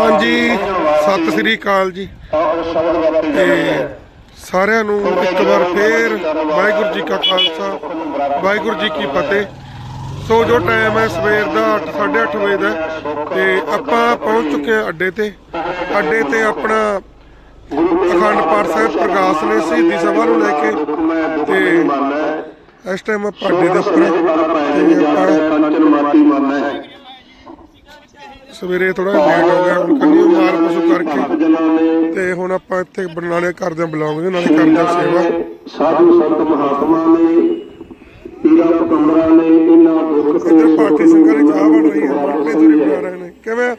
ਹਾਂਜੀ, ਸਤਿ ਸ੍ਰੀ ਅਕਾਲ ਜੀ। ਤੇ ਸਾਰਿਆਂ ਨੂੰ ਇੱਕ ਵਾਰ ਫੇਰ ਵਾਹਿਗੁਰੂ ਜੀ ਕਾ ਖਾਲਸਾ, ਵਾਹਿਗੁਰੂ ਜੀ ਕੀ ਫਤਿਹ। ਸੋ ਜੋ ਟਾਈਮ ਹੈ, ਸਵੇਰ ਦਾ 8:30 ਵਜੇ ਦਾ ਤੇ ਆਪਾਂ ਪਹੁੰਚ ਚੁੱਕੇ ਹਾਂ ਅੱਡੇ ਤੇ। ਅੱਡੇ ਤੇ ਆਪਣਾ ਅਖੰਡ ਪਾਠ ਸਾਹਿਬ ਪ੍ਰਕਾਸ਼ ਨੇ ਸ਼ਹੀਦੀ ਸਭਾ ਨੂੰ ਲੈ ਕੇ। ਤੇ ਇਸ ਟਾਈਮ ਆਪਾਂ ਅੱਡੇ ਦੇ ਉੱਪਰ ਤੇ ਆਪਾਂ ਸਵੇਰੇ ਥੋੜਾ ਲੇਟ ਹੋ ਗਿਆ ਹੁਣ ਕੰਨੀ ਮਾਰ ਪਸ਼ੂ ਕਰਕੇ। ਤੇ ਹੁਣ ਆਪਾਂ ਇੱਥੇ ਨਾਲੇ ਕਰਦੇ ਆਂ ਬਲੌਗ ਦੇ ਨਾਲੇ ਕਰਦੇ ਆਂ ਸੇਵਾ। ਸਾਧੂ ਸੰਤ ਮਹਾਤਮਾ ਨੇ ਪੀਰਾਂ ਪਕੰਬਰਾਂ ਨੇ ਇਹਨਾਂ ਦੁੱਖ ਤੇ ਪਾਠੀ ਸਿੰਘਾਂ ਦੀ ਚਾਹ ਬਣ ਰਹੀ ਹੈ ਪਟਨੇ ਤੁਰੀ ਬਣਾ ਰਹੇ ਨੇ। ਕਿਵੇਂ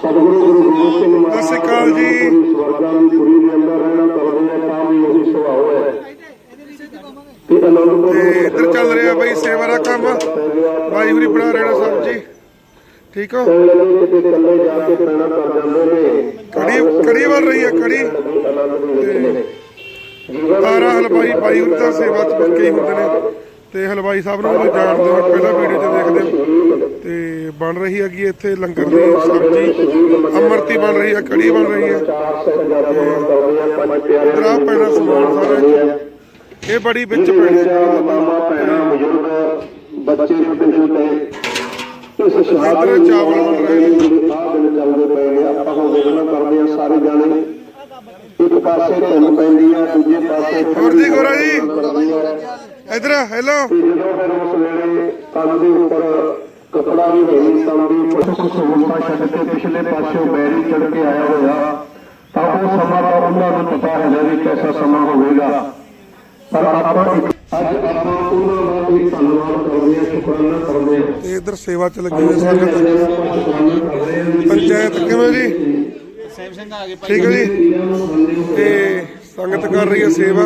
ਸਤਿਗੁਰੂ ਗੁਰੂ ਗੋਬਿੰਦ ਸਿੰਘ ਸਤਿ ਸ਼੍ਰੀ ਅਕਾਲ ਜੀ। ਸਵਰਗਾਂ ਦੀ ਪੁਰੀ ਦੇ ਅੰਦਰ ਰਹਿਣਾ ਕਰਦੇ ਆ ਤਾਂ ਵੀ ਉਹੀ ਸੁਭਾਅ ਹੈ। ਤੇ ਇੱਧਰ ਚੱਲ ਰਿਹਾ ਬਈ ਸੇਵਾ ਦਾ ਕੰਮ। ਬਾਈ ਹੁਰੀ ਬਣਾ ਰਹੇ ਨੇ ਸਬਜੀ ਠੀਕ ਹੋ ਕਿਤੇ ਇਕੱਲੇ ਜਾ ਕੇ ਪੈਣਾ ਕਰ ਜਾਂਦੇ ਨੇ। ਕੜੀ ਕੜੀ ਬਣ ਰਹੀ ਹੈ ਕੜੀ। ਤਾਰਾ ਹਲਵਾਈ ਬਾਈ ਹੁਰੀ ਤਾਂ ਸੇਵਾ ਚ ਪੱਕੇ ਹੁੰਦੇ ਨੇ। ਤੇ ਹਲਵਾਈ ਸਾਹਿਬ ਨੂੰ ਤੁਸੀਂ ਜਾਣਦੇ ਹੋ ਪਹਿਲਾਂ ਵੀਡੀਓ 'ਚ ਦੇਖਦੇ ਹੋ। ਤੇ ਬਣ ਰਹੀ ਹੈਗੀ ਇੱਥੇ ਲੰਗਰ ਦੀ ਸਬਜੀ। ਅਮਰਤੀ ਬਣ ਰਹੀ ਹੈ ਕੜੀ ਬਣ ਰਹੀ ਹੈ ਨੂੰ ਤਰਾ ਪੈਣਾ ਸਮਾਨ ਸਾਰਾ ਇਹ ਬੜੀ ਵਿੱਚ ਪੈਣੀ ਮਾਮਾ ਭੈਣਾਂ ਬਜ਼ੁਰਗ ਬੱਚੇ ਛੋਟੇ ਛੋਟੇ ਇਸ ਸ਼ਹਾਦਤ ਚਾਵਲ ਬਣ ਰਹੇ ਨੇ ਆਹ ਦਿਨ ਚੱਲਦੇ ਪਏ ਨੇ ਆਪਾਂ ਹੁਣ ਵੇਖਣਾ ਕਰਦੇ ਆ ਸਾਰੇ ਜਾਣੇ ਇੱਕ ਪਾਸੇ ਧੁੰਨ ਪੈਂਦੀ ਆ ਦੂਜੇ ਪਾਸੇ ਹੋਰ ਗੋਰਾ ਜੀ ਇੱਧਰ ਹੈਲੋ ਜਦੋਂ ਫਿਰ ਉਸ ਵੇਲੇ ਕੰਨ ਦੇ ਉੱਪਰ ਕਪੜਾ ਵੀ ਹੈ ਨਹੀਂ ਤਾਂ ਵੀ ਸਹੂਲਤਾਂ ਛੱਡ ਕੇ ਪਿਛਲੇ ਪਾਸਿਓਂ ਬੈਰੀ ਚੜ ਕੇ ਆਇਆ ਹੋਇਆ ਤਾਂ ਉਹ ਸਮਾਂ ਤਾਂ ਉਹਨਾਂ ਨੂੰ ਪਤਾ ਹੈ ਵੀ ਕਿਹਦਾ ਸਮਾਂ ਹੋਵੇਗਾ ਪਰ ਆਪਾਂ ਅੱਜ ਆਪਾਂ ਉਹਨਾਂ ਦਾ ਵੀ ਧੰਨਵਾਦ ਕਰਦੇ ਹਾਂ ਸ਼ੁਕਰਾਨਾ ਕਰਦੇ ਹਾਂ। ਤੇ ਇੱਧਰ ਸੇਵਾ ਚ ਲੱਗੀ ਹੋਈ ਸੰਗਤ ਪੰਚਾਇਤ ਕਿਵੇਂ ਜੀ? ਠੀਕ ਹੈ ਜੀ। ਤੇ ਸੰਗਤ ਕਰ ਰਹੀ ਹੈ ਸੇਵਾ।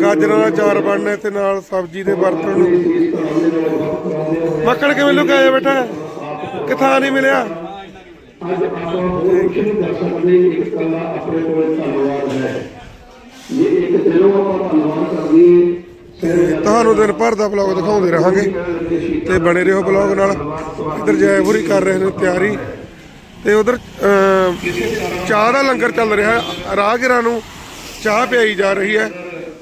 ਗਾਜਰਾਂ ਦਾ ਚਾਰ ਬਣਨਾ ਤੇ ਨਾਲ ਸਬਜ਼ੀ ਦੇ ਬਰਤਨ। ਨੂੰ ਮੱਕੜ ਕਿਵੇਂ ਲੁਕਾਇਆ ਬੈਠਾ ਕਿਥਾਂ ਨਹੀਂ ਮਿਲਿਆ? ਇੱਕ ਕੱਲਾ ਆਪਣੇ ਕੋਲ ਧੰਨਵਾਦ ਹੈ। ਜੇ ਇੱਕ ਦਿਲੋਂ ਆਪਾਂ ਧੰਨਵਾਦ ਕਰੀਏ ਤੇ ਤੁਹਾਨੂੰ ਦਿਨ ਭਰ ਦਾ ਬਲੌਗ ਦਿਖਾਉਂਦੇ ਰਹਾਂਗੇ ਤੇ ਬਣੇ ਰਹੋ ਬਲੌਗ ਨਾਲ। ਇੱਧਰ ਜੈਪੁਰੀ ਕਰ ਰਹੇ ਨੇ ਤਿਆਰੀ ਤੇ ਉਧਰ ਚਾਹ ਦਾ ਲੰਗਰ ਚੱਲ ਰਿਹਾ ਹੈ। ਰਾਹਗੀਰਾਂ ਨੂੰ ਚਾਹ ਪਿਆਈ ਜਾ ਰਹੀ ਹੈ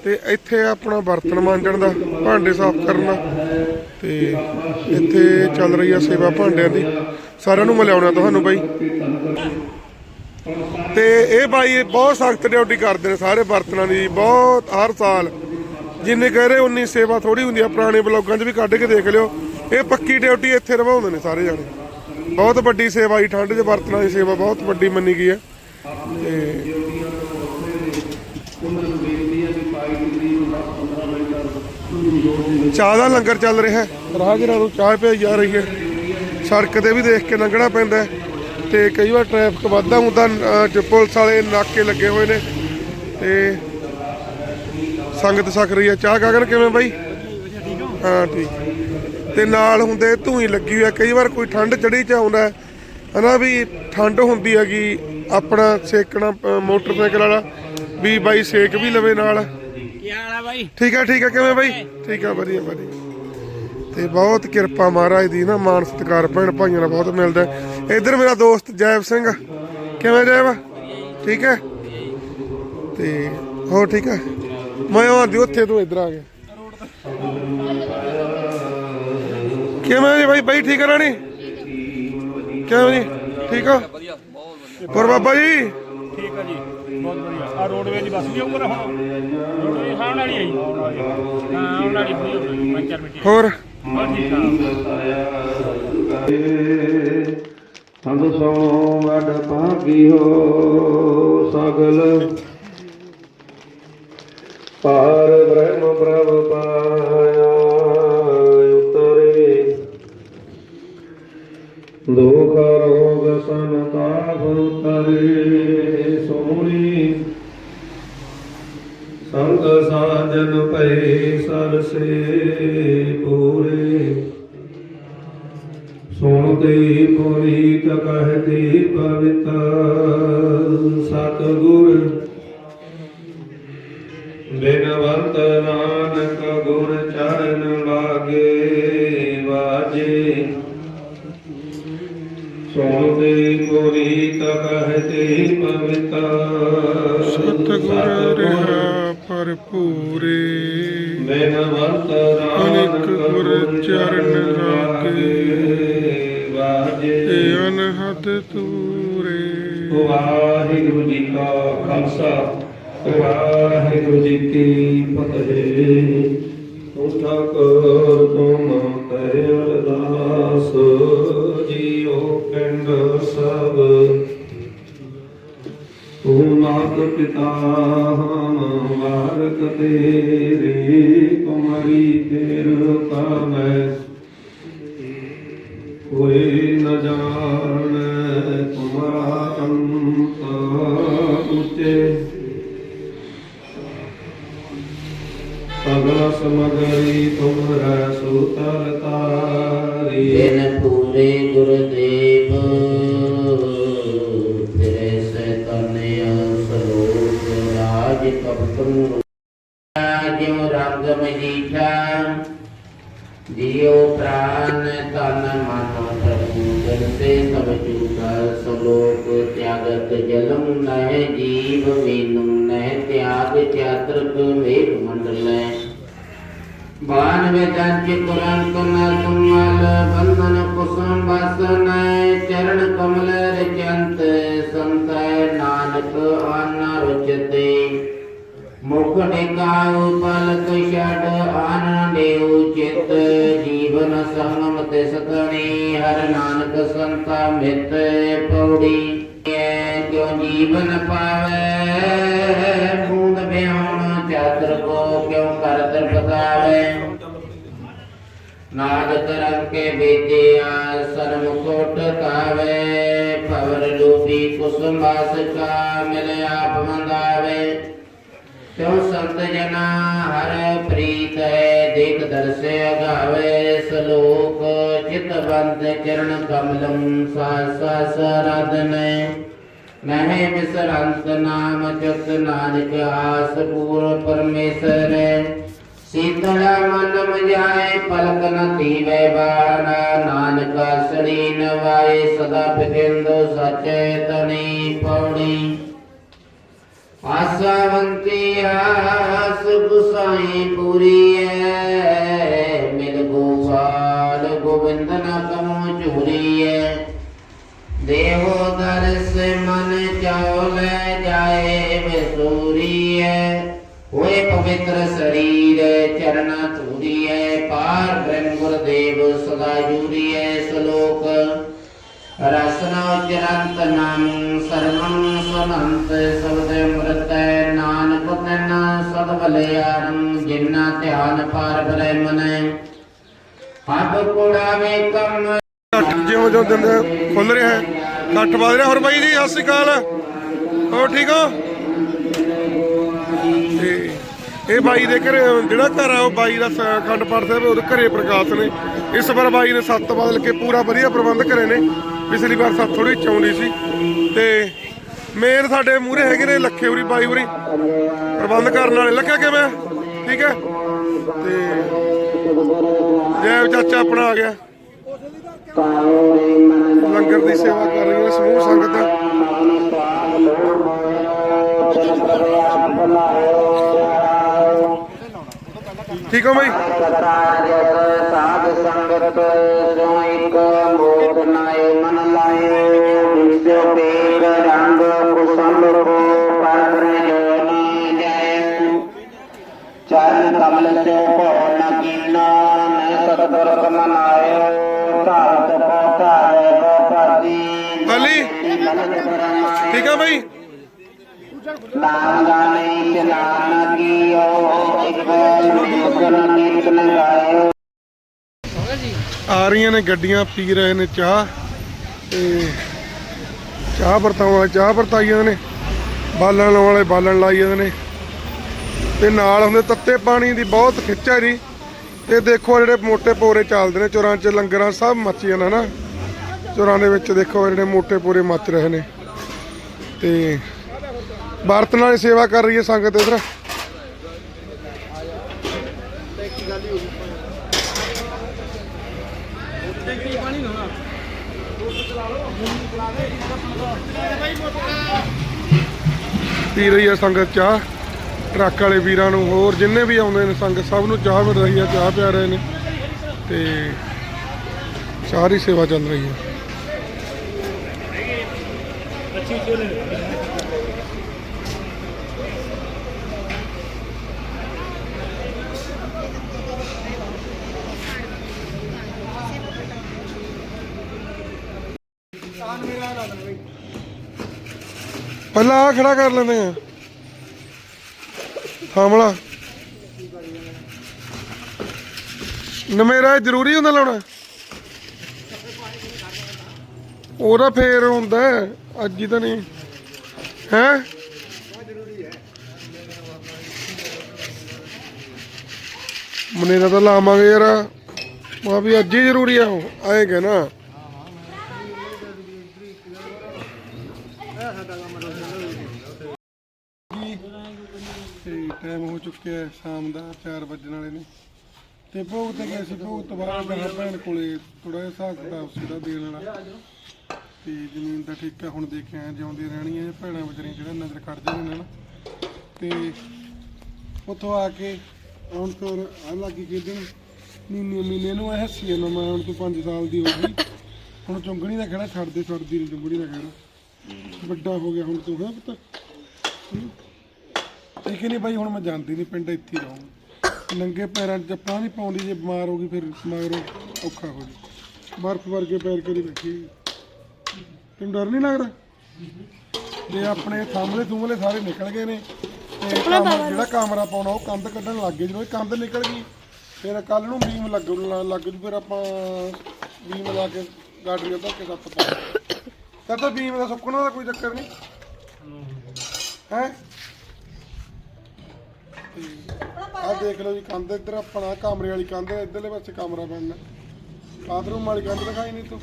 ਤੇ ਇੱਥੇ ਆਪਣਾ ਬਰਤਨ ਮਾਂਜਣ ਦਾ, ਭਾਂਡੇ ਸਾਫ਼ ਕਰਨ ਦਾ ਤੇ ਇੱਥੇ ਚੱਲ ਰਹੀ ਹੈ ਸੇਵਾ ਭਾਂਡਿਆਂ ਦੀ। ਸਾਰਿਆਂ ਨੂੰ ਮਿਲਾਉਣਾ ਤੁਹਾਨੂੰ ਬਾਈ। ਤੇ ਇਹ ਬਾਈ ਬਹੁਤ ਸਖਤ ਡਿਊਟੀ ਕਰਦੇ ਨੇ ਸਾਰੇ ਬਰਤਨਾਂ ਦੀ, ਬਹੁਤ ਹਰ ਸਾਲ ਜਿੰਨੇ ਕਹਿ ਰਹੇ ਉਨੀ ਸੇਵਾ ਥੋੜੀ ਹੁੰਦੀ ਆ, ਪੁਰਾਣੇ ਬਲੌਗਾਂ 'ਚ ਵੀ ਕੱਢ ਕੇ ਦੇਖ ਲਿਓ। ਇਹ ਪੱਕੀ ਡਿਊਟੀ ਇੱਥੇ ਰਵਾਉਂਦੇ ਨੇ ਸਾਰੇ ਜਾਣੇ। ਬਹੁਤ ਵੱਡੀ ਸੇਵਾ ਹੀ ਠੰਡ 'ਚ ਬਰਤਨਾਂ ਦੀ ਸੇਵਾ ਬਹੁਤ ਵੱਡੀ ਮੰਨੀ ਗਈ ਹੈ। ਤੇ ਚਾਹ ਦਾ ਲੰਗਰ ਚੱਲ ਰਿਹਾ ਹੈ। ਰਾਹਗੀਰਾਂ ਨੂੰ ਚਾਹ ਪਿਆਈ ਜਾ ਰਹੀ ਹੈ। ਸੜਕ ਤੇ ਵੀ ਦੇਖ ਕੇ ਲੰਘਣਾ ਪੈਂਦਾ ਹੈ। ਤੇ ਕਈ ਵਾਰ ਟ੍ਰੈਫਿਕ ਵੱਧਦਾ ਹੁੰਦਾ ਪੁਲਿਸ ਵਾਲੇ ਨਾਕੇ ਲੱਗੇ ਹੋਏ ਨੇ। ਤੇ ਸੰਗਤ ਛਕ ਰਹੀ ਹੈ। ਚਾਹ ਗਗਨ ਕਿਵੇਂ ਬਾਈ? ਹਾਂ ਠੀਕ। ਤੇ ਨਾਲ ਹੁੰਦੇ ਧੂਈ ਲੱਗੀ ਹੋਈ ਹੈ। ਕਈ ਵਾਰ ਕੋਈ ਠੰਡ ਚੜੀ ਚ ਆਉਂਦਾ ਹੈ, ਹਨਾ ਵੀ ਠੰਡ ਹੁੰਦੀ ਹੈਗੀ ਆਪਣਾ ਸੇਕਣਾ ਮੋਟਰਸਾਈਕਲ ਵਾਲਾ ਵੀ ਬਾਈ ਸੇਕ ਵੀ ਲਵੇ ਨਾਲ। ਕੀ ਹਾਲ ਆ ਬਾਈ? ਠੀਕ ਆ ਠੀਕ ਆ ਕਿਵੇਂ ਬਾਈ? ਠੀਕ ਆ ਵਧੀਆ ਵਧੀਆ। ਤੇ ਬਹੁਤ ਕਿਰਪਾ ਮਹਾਰਾਜ ਦੀ ਨਾ ਮਾਨ ਸਤਿਕਾਰ ਭੈਣ ਭਾਈਆਂ ਦਾ ਬਹੁਤ ਮਿਲਦਾ ਹੈ। ਇੱਧਰ ਮੇਰਾ ਦੋਸਤ ਜੈਬ ਸਿੰਘ ਕਿਵੇਂ ਜੈਬ ਠੀਕ ਹੈ। ਤੇ ਹੋਰ ਠੀਕ ਹੈ? ਮੈਂ ਆਉਂਦੀ ਉੱਥੇ ਤੂੰ ਇੱਧਰ ਆ ਗਿਆ ਕਿਵੇਂ ਜੀ ਬਾਈ ਬਾਈ ਠੀਕ ਆ ਰਾਣੀ? ਕਿਵੇਂ ਜੀ? ਠੀਕ ਆ? ਹੋਰ ਬਾਬਾ ਜੀ? ਠੀਕ ਆ ਜੀ ਬਹੁਤ ਵਧੀਆ। ਆ ਰੋਡਵੇਜ ਦੀ ਬੱਸ ਵੀ ਆਊਗਾ ਨਾ ਹੁਣ ਰੋਡਵੇਜ ਆਉਣ ਵਾਲੀ ਹੈ ਜੀ। ਹਾਂ ਆਉਣ ਵਾਲੀ ਪੂਰੀ ਹੋ ਗਈ ਪੰਜ ਚਾਰ ਮਿੰਟ। ਹੋਰ? ਹਾਂ ਠੀਕ ਆ। ਹੰਦ ਸੋ ਵਡ ਭਾਗੀ ਹੋ ਸਗਲ ਪਾਰ ਬ੍ਰਹਮ ਪ੍ਰਭ ਪਾਇਆ, ਉਤਰੇ। ਦੁਖ ਰੋਗ ਸੰਤਾਪ ਉਤਰੇ, ਸੋਣੀ। ਸੰਗ ਸਾਜਨ ਭਏ ਸਰਸੇ ਪੂਰੇ। ਸੁਣਦੇ ਪੁਨੀਤ ਕਹਤੇ ਪਵਿੱਤ ਬਿਨਵੰਤ ਨਾਨਕ ਗੁਰ ਚਰਨ ਲਾਗੇ ਵਾਜੇ ਸੁਣਦੇ ਕੋਰੀ ਕਹਤੇ ਪਵਿੱਤਾ ਸਤਿਗੁਰ ਰਿਹਾ ਭਰਪੂਰੇ। ਬੇਨਵੰਤ ਅਨੇਕ ਗੁਰ ਚਰਨ ਲਾਗੇ। ਵਾਜੇ ਅਨਹਦ ਤੂਰੇ। ਵਾਹਿਗੁਰੂ ਜੀ ਕਾ ਖਾਲਸਾ। ਵਾਹਿਗੁਰੂ ਜੀ ਕੀ ਫਤਿਹ। ਤੁਮ ਠਾਕੁਰ ਤੁਮ ਤੇ ਅਰਦਾਸ, ਜੀਓ ਪਿੰਡ ਸਭ। ਤੂੰ ਮਾਤ ਪਿਤਾ ਹਮ, ਵਾਰਕ ਤੇਰੀ ਤੁਮਰੀ ਤੇਰ ਕਾਮੈ ਕੋਈ ਨ ਜਾਣੈ ਸਮਗਰੀ ਤੁਮਰਾ ਸੁਤਲ ਤਾਰੀ। ਦਿਨ ਪੂਰੇ ਗੁਰਦੇਵ ਤੇਰੇ ਸਤਨਿਆ ਸਰੂਪ ਰਾਜ ਕਪਤੰ ਜਿਉ ਰੰਗ ਮਜੀਠਾ। ਜਿਉ ਪ੍ਰਾਨ ਤਨ ਮਨ ਪ੍ਰਭੂ ਜਨ ਸੇ ਸਭ ਝੂਠਾ ਸਲੋਕ। ਤਿਆਗਤ ਜਲਮ ਨਹਿ ਜੀਵ, ਮੀਨੁ ਨਹਿ ਤਿਆਗ, ਚਾਤਰਕ ਮੇਘ ਮੰਡਲੈ। ਬਾਨ ਵੇ ਜੰਚ ਕੁਲੰਕ ਨ ਸੁਮਲ ਬੰਧਨ ਕੁਸਮ ਬਸਨ ਚਰਨ ਕਮਲ ਰਚੰਤ ਸੰਤੈ ਨਾਨਕ ਆਨ ਰੁਚਤੇ ਮੁਖ ਟਿਕਾਉ ਪਲਕ ਛੜ ਆਨ ਦੇਉ ਚਿਤ ਜੀਵਨ ਸੰਗਮ ਤੇ ਸਤਣੀ ਹਰ ਨਾਨਕ ਸੰਤਾ ਮਿਤ ਪੌੜੀ ਜੋ ਜੀਵਨ ਪਾਵੇ ਬੂੰਦ ਨਾਦ ਕਰਮ ਕੇ ਬੇਦਿਆ ਸਰਮ ਕੋਟ ਕਾਵੇ ਪਵਰ ਲੋਭੀ ਕੁਸਮ ਬਾਸ ਕਾ ਮਿਲ ਆਪ ਮੰਦਾਵੇ ਕਿਉ ਸੰਤ ਜਨਾ ਹਰ ਪ੍ਰੀਤ ਹੈ, ਦੇਖ ਦਰਸੇ ਅਗਾਵੇ। ਸਲੋਕ ਚਿਤਵੰਤ ਚਰਨ ਕਮਲੰ, ਸਾਸ ਸਾਸ ਆਰਾਧਨੈ ਨਹਿ ਬਿਸਰੰਤ ਨਾਮ ਜਪ ਨਾਨਕ ਆਸ ਪੂਰ ਪਰਮੇਸ਼ਰ ਸੀਤਲ ਮਨ ਮਜਾਏ, ਪਲਕ ਨ ਧੀਵੇ ਬਾਣਾ, ਨਾਨਕ ਸੜੀ ਨਵਾਏ, ਸਦਾ ਬਿੰਦੋ ਸਚੇ ਤਣੀ ਪੌੜੀ ਆਸਾਵੰਤੀ ਆਸ ਗੁਸਾਈ ਪੂਰੀ ਐ ਮਿਲ ਗੋਪਾਲ ਗੋਬਿੰਦ ਨ ਕਮੋ ਚੂਰੀ ਐ ਦੇਹੋ ਦਰਸ ਹੋਏ ਪਵਿੱਤਰ ਸਰੀਰ, ਚਰਨਾ ਧੂਰੀ ਪਾਰ ਬ੍ਰਹਮ ਗੁਰਦੇਵ ਸਦਾ ਜੂਰੀ ਸ਼ਲੋਕ। ਰਸਨਾ ਉਚਰੰਤ ਨਾਮ, ਸਰਵੰ ਸੁਨੰਤ, ਸਬਦ ਅੰਮ੍ਰਿਤੈ ਨਾਨਕ ਤਨ, ਸਦ ਬਲਿਆਰੰ ਜਿਨਾ ਧਿਆਨ ਪਾਰ ਬ੍ਰਹਮਨੈ ਹਬ ਕੁੜਾ ਕੰਮ। ਜਿਉਂ ਜਿਉਂ ਦਿਨ ਖੁੱਲ ਰਿਹਾ ਹੈ ਘੱਟ ਵੱਧ ਰਿਹਾ ਹੋਰ ਬਾਈ ਜੀ, ਸਤਿ ਸ਼੍ਰੀ ਅਕਾਲ। ਹੋਰ ਠੀਕ ਹੋ ਤੇ ਇਹ ਬਾਈ ਦੇ ਘਰੇ, ਜਿਹੜਾ ਘਰ ਆ, ਉਹ ਬਾਈ ਦਾ ਖੰਡ ਅਖੰਡ ਪਾਠ ਸਾਹਿਬ, ਉਹਦੇ ਘਰੇ ਪ੍ਰਕਾਸ਼ ਨੇ। ਇਸ ਵਾਰ ਬਾਈ ਨੇ ਸੱਤ ਬਦਲ ਕੇ ਪੂਰਾ ਵਧੀਆ ਪ੍ਰਬੰਧ ਕਰੇ ਨੇ। ਪਿਛਲੀ ਵਾਰ ਸੱਤ ਥੋੜੀ ਚੌਂਦੀ ਸੀ। ਤੇ ਮੇਨ ਸਾਡੇ ਮੂਹਰੇ ਹੈਗੇ ਨੇ ਲੱਖੇ ਉਰੀ ਬਾਈ ਉਰੀ ਪ੍ਰਬੰਧ ਕਰਨ ਵਾਲੇ। ਲੱਖਿਆ ਕਿਵੇਂ? ਠੀਕ ਹੈ? ਤੇ ਜੈ ਚਾਚਾ ਆਪਣਾ ਆ ਗਿਆ। ਲੰਗਰ ਦੀ ਸੇਵਾ ਕਰ ਰਹੀ ਹੈ ਸਮੂਹ ਸੰਗਤ। ਠੀਕ ਹੋ ਬਾਈ? ਸਾਧ ਸੰਗਤ ਜੋ ਇੱਕ ਮੋਤ ਨਾਏ ਮਨ ਲਾਏ ਜੋ ਪੀਰ ਰੰਗ ਕੁਸੰਬ ਕੋ ਪਰ ਜੋ ਨ ਜਾਏ ਚਰਨ ਕਮਲ ਸੇ ਨ ਕੀਨਾ ਨ ਸਤਿਗੁਰ ਕਮਨਾਇਓ ਧਾਰਤ ਕੋ ਧਾਰੇ ਕੋ ਪਰਦੀ ਅਲੀ? ਠੀਕ ਆ ਬਾਈ? ਆ ਰਹੀਆਂ ਨੇ ਗੱਡੀਆਂ, ਪੀ ਰਹੇ ਨੇ ਚਾਹ ਤੇ ਚਾਹ ਵਰਤਾਉਣਾ ਚਾਹ ਵਰਤਾਈ ਜਾਂਦੇ ਨੇ। ਬਾਲਣ ਲਾਉਣ ਵਾਲੇ ਬਾਲਣ ਲਾਈ ਜਾਂਦੇ ਨੇ। ਤੇ ਨਾਲ ਹੁੰਦੇ ਤੱਤੇ ਪਾਣੀ ਦੀ ਬਹੁਤ ਖਿੱਚਾ ਜੀ। ਤੇ ਦੇਖੋ ਜਿਹੜੇ ਮੋٹے ਪੋਰੇ ਚੱਲਦੇ ਨੇ, ਚੋਰਾਂ 'ਚ ਲੰਗਰਾਂ ਸਭ ਮੱਚ ਜਾਂਦਾ ਨਾ। ਚੋਰਾਂ ਦੇ ਵਿੱਚ ਦੇਖੋ ਜਿਹੜੇ ਮੋٹے ਪੋਰੇ ਮੱਚ ਰਹੇ ਨੇ। ਤੇ ਬਰਤਨ ਨਾਲ ਸੇਵਾ ਕਰ ਰਹੀ ਹੈ ਸੰਗਤ ਇਧਰ। ਪੀ ਰਹੀ ਹੈ ਸੰਗਤ ਚਾਹ। ਟਰੱਕ ਵਾਲੇ ਵੀਰਾਂ ਨੂੰ ਹੋਰ ਜਿੰਨੇ ਵੀ ਆਉਂਦੇ ਨੇ ਸੰਗਤ, ਸਭ ਨੂੰ ਚਾਹ ਮਿਲ ਰਹੀ ਹੈ, ਚਾਹ ਪਿਆ ਰਹੇ ਨੇ। ਤੇ ਸਾਰੀ ਸੇਵਾ ਚੱਲ ਰਹੀ ਹੈ। ਪਹਿਲਾਂ ਆ ਖੜਾ ਕਰ ਲੈਂਦੇ ਆ। ਥਾਮਲਾ ਨਮੇਰਾ ਜ਼ਰੂਰੀ ਹੁੰਦਾ ਲਾਉਣਾ। ਉਹਦਾ ਫੇਰ ਹੁੰਦਾ ਅੱਜ ਹੀ ਤਾਂ ਨਹੀਂ। ਹੈ? ਮਨੇਰਾ ਤਾਂ ਲਾਵਾਂਗੇ ਯਾਰ। ਮਾ ਵੀ ਅੱਜ ਹੀ ਜ਼ਰੂਰੀ ਆ ਉਹ ਆਏਗਾ ਨਾ ਤੇ ਟਾਈਮ ਹੋ ਚੁੱਕਿਆ ਹੈ, ਸ਼ਾਮ ਦਾ 4 ਵੱਜਣ ਵਾਲੇ ਨੇ। ਤੇ ਭੋਗ ਤੇ ਗਏ ਸੀ, ਭੋਗ ਤੋਂ ਬਾਅਦ ਮੇਰਾ ਭੈਣ ਕੋਲੇ ਥੋੜਾ ਜਿਹਾ ਹਿਸਾਬ ਕਿਤਾਬ ਸੀਗਾ ਦੇਣ ਵਾਲਾ। ਤੇ ਜ਼ਮੀਨ ਦਾ ਠੇਕਾ ਹੁਣ ਦੇ ਕੇ ਆਇਆ, ਜਿਉਂਦੀ ਰਹਿਣੀਆਂ ਇਹ ਭੈਣਾਂ ਵਿਚਾਰੀਆਂ ਜਿਹੜਾ ਨਜ਼ਰ ਕੱਢ ਜਾਂਦੇ ਨੇ ਨਾ। ਤੇ ਉੱਥੋਂ ਆ ਕੇ ਹੁਣ ਫਿਰ ਆ ਲੱਗੀ ਕਿਦਨ ਮਹੀਨੇ ਮਹੀਨੇ ਨੂੰ ਇਹ ਹੱਸੀ ਨਾ ਮੈਂ ਹੁਣ ਤੂੰ 5 ਸਾਲ ਦੀ ਹੋ ਗਈ। ਹੁਣ ਚੁੰਗਣੀ ਦਾ ਖੜਾ ਛੱਡ ਛੱਡਦੀ ਨਹੀਂ ਚੁੰਗਣੀ ਦਾ ਖੜਾ ਵੱਡਾ ਹੋ ਗਿਆ ਹੁਣ ਤੂੰ, ਹੈ ਪਤਾ? ਠੀਕ ਨਹੀਂ ਬਾਈ ਹੁਣ ਮੈਂ ਜਾਂਦੀ ਨਹੀਂ ਪਿੰਡ ਇੱਥੇ ਹੀ ਰਹੂੰ ਨੰਗੇ ਪੈਰਾਂ 'ਚ ਚੱਪਲਾਂ ਨਹੀਂ ਪਾਉਂਦੀ ਜੇ ਬਿਮਾਰ ਹੋ ਗਈ ਫਿਰ ਮਗਰੋਂ ਔਖਾ ਹੋ ਜੂ ਬਰਫ਼ ਵਰਗੇ ਪੈਰ ਕਰੀ ਬੈਠੀ ਤੈਨੂੰ ਡਰ ਨਹੀਂ ਲੱਗਦਾ? ਤੇ ਆਪਣੇ ਥੰਮਲੇ ਥੁੰਮਲੇ ਸਾਰੇ ਨਿਕਲ ਗਏ ਨੇ ਤੇ ਜਿਹੜਾ ਕਮਰਾ ਪਾਉਣਾ ਉਹ ਕੰਧ ਕੱਢਣ ਲੱਗ ਗਏ ਜਦੋਂ ਇਹ ਕੰਧ ਨਿਕਲ ਗਈ ਫਿਰ ਕੱਲ ਨੂੰ ਬੀਮ ਲੱਗ ਲੱਗ ਜੂ ਫਿਰ ਆਪਾਂ ਬੀਮ ਲਾ ਕੇ ਗਾਡਰੀਆਂ ਧੋ ਕੇ ਸੱਤ ਪਾ ਤਾਂ ਤਾਂ ਬੀਮ ਦਾ ਸੁੱਕਣਾ ਦਾ ਕੋਈ ਚੱਕਰ ਨਹੀਂ। ਹੈ? ਆ ਦੇਖ ਲਓ ਜੀ ਕੰਧ ਇੱਧਰ ਆਪਣਾ ਕਮਰੇ ਵਾਲੀ ਕੰਧ ਹੈ, ਇੱਧਰਲੇ ਪਾਸੇ ਕਮਰਾ ਬਣਨਾ। ਬਾਥਰੂਮ ਵਾਲੀ ਕੰਧ ਦਿਖਾਈ ਨਹੀਂ ਤੂੰ?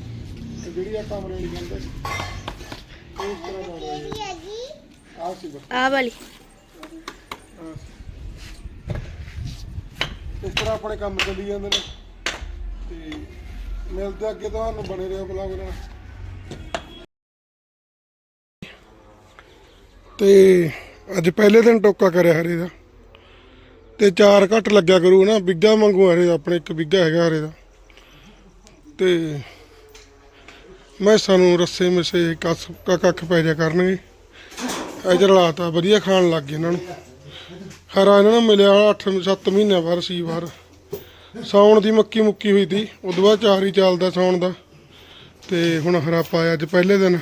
ਤੇ ਜਿਹੜੀ ਆ ਕਮਰੇ ਵਾਲੀ ਕੰਧ ਹੈ ਇਸ ਤਰ੍ਹਾਂ ਬਣ ਰਹੀ ਹੈ ਆ ਸੀ ਬਸ। ਆ ਵਾਲੀ। ਆਹ। ਸੀ। ਇਸ ਤਰ੍ਹਾਂ ਆਪਣੇ ਕੰਮ ਚੱਲੀ ਜਾਂਦੇ ਨੇ। ਤੇ ਮਿਲਦੇ ਅੱਗੇ ਤੁਹਾਨੂੰ ਬਣੇ ਰਹੋ ਬਲੌਗ ਨਾਲ। ਤੇ ਅੱਜ ਪਹਿਲੇ ਦਿਨ ਟੋਕਾ ਕਰਿਆ ਹਰੇ ਦਾ। ਤੇ ਚਾਰ ਘੱਟ ਲੱਗਿਆ ਕਰੂ ਨਾ ਬਿੱਗਾ ਮੰਗੂ ਹਰੇ ਆਪਣੇ, ਇੱਕ ਬਿੱਗਾ ਹੈਗਾ ਹਰੇ ਦਾ। ਤੇ ਮੈਂ ਸਾਨੂੰ ਰੱਸੇ ਮਿਸੇ ਕੱਸ, ਕੱਖ ਪੈ ਜਾ ਕਰਨਗੇ। ਇਧਰ ਲਾਤਾ ਵਧੀਆ ਖਾਣ ਲੱਗ ਗਏ ਇਹਨਾਂ ਨੂੰ। ਹਰਾ ਇਹਨਾਂ ਨੂੰ ਮਿਲਿਆ 8 7 ਮਹੀਨਿਆਂ ਬਾਅਦ, ਸੀ ਵਾਰ। ਸਾਉਣ ਦੀ ਮੱਕੀ ਮੁੱਕੀ ਹੋਈ ਤੀ ਉਦੋਂ ਬਾਅਦ ਚਾਰ ਹੀ ਚੱਲਦਾ ਸਾਉਣ ਦਾ। ਤੇ ਹੁਣ ਹਰਾ ਪਾਇਆ ਅੱਜ ਪਹਿਲੇ ਦਿਨ।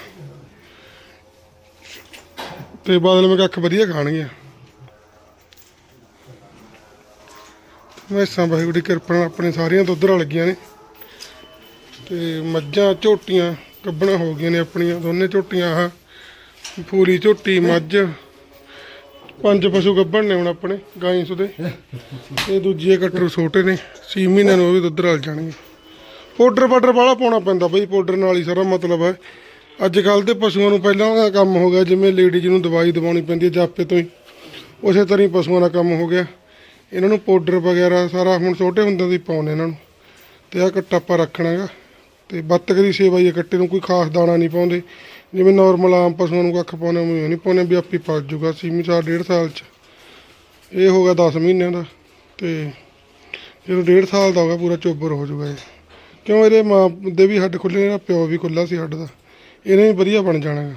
ਤੇ ਬਾਦਲ ਮੈਂ ਕੱਖ ਵਧੀਆ ਖਾਣਗੇ ਮੈਸਾਂ ਵਾਹਿਗੁਰੂ ਦੀ ਕਿਰਪਾ ਨਾਲ ਆਪਣੇ ਸਾਰੀਆਂ ਦੁੱਧਰਾਂ ਲੱਗੀਆਂ ਨੇ। ਤੇ ਮੱਝਾਂ, ਝੋਟੀਆਂ ਗੱਬਣਾ ਹੋ ਗਈਆਂ ਨੇ ਆਪਣੀਆਂ, ਦੋਨੇ ਝੋਟੀਆਂ ਆਹ ਫੂਲੀ ਝੋਟੀ, ਮੱਝ, ਪੰਜ ਪਸ਼ੂ ਗੱਬਣ ਨੇ ਹੁਣ ਆਪਣੇ, ਗਾਈ ਸੁਦੇ। ਇਹ ਦੂਜੇ ਕਟਰੂ ਛੋਟੇ ਨੇ 6 ਮਹੀਨਿਆਂ ਨੂੰ ਉਹ ਵੀ ਦੁੱਧ ਰਲ ਜਾਣਗੇ। ਪਾਊਡਰ ਪਾਊਡਰ ਵਾਲਾ ਪਾਉਣਾ ਪੈਂਦਾ ਬਈ ਪਾਊਡਰ ਨਾਲ ਹੀ ਸਾਰਾ ਮਤਲਬ ਹੈ। ਅੱਜ ਕੱਲ ਦੇ ਪਸ਼ੂਆਂ ਨੂੰ ਪਹਿਲਾਂ ਕੰਮ ਹੋ ਗਿਆ, ਜਿਵੇਂ ਲੇਡੀਜ਼ ਨੂੰ ਦਵਾਈ ਦਵਾਉਣੀ ਪੈਂਦੀ ਹੈ ਜਾਪੇ ਤੋਂ ਹੀ। ਉਸੇ ਤਰ੍ਹਾਂ ਹੀ ਪਸ਼ੂਆਂ ਦਾ ਕੰਮ ਹੋ ਗਿਆ। ਇਹਨਾਂ ਨੂੰ ਪਾਊਡਰ ਵਗੈਰਾ ਸਾਰਾ ਹੁਣ ਛੋਟੇ ਹੁੰਦਿਆਂ ਦੀ ਪਾਉਣੇ ਇਹਨਾਂ ਨੂੰ। ਤੇ ਆਹ ਕੱਟਾ ਆਪਾਂ ਰੱਖਣਾ ਹੈਗਾ। ਤੇ ਬੱਤਕ ਦੀ ਸੇਵਾ ਹੀ ਕੱਟੇ ਨੂੰ ਕੋਈ ਖਾਸ ਦਾਣਾ ਨਹੀਂ ਪਾਉਂਦੇ। ਜਿਵੇਂ ਨਾਰਮਲ ਆਮ ਪਸ਼ੂਆਂ ਨੂੰ ਕੱਖ ਪਾਉਂਦੇ ਉਵੇਂ ਨਹੀਂ ਪਾਉਂਦੇ ਵੀ ਆਪੀ ਪਲ ਜੂਗਾ ਸੀਮੀ ਸਾਲ, ਡੇਢ ਸਾਲ ਚ। ਇਹ ਹੋ ਗਿਆ 10 ਮਹੀਨਿਆਂ ਦਾ। ਤੇ ਜਦੋਂ ਡੇਢ ਸਾਲ ਦਾ ਹੋਗਾ ਪੂਰਾ ਚੋਬਰ ਹੋ ਜੂਗਾ ਇਹ। ਕਿਉਂ ਇਹਦੇ ਮਾਂ ਦੇ ਵੀ ਹੱਡ ਖੁੱਲੇ ਨੇ ਪਿਓ ਵੀ ਖੁੱਲਾ ਸੀ ਹੱਡ ਦਾ। ਇਹਨੇ ਵੀ ਵਧੀਆ ਬਣ ਜਾਣਾ ਗਾ।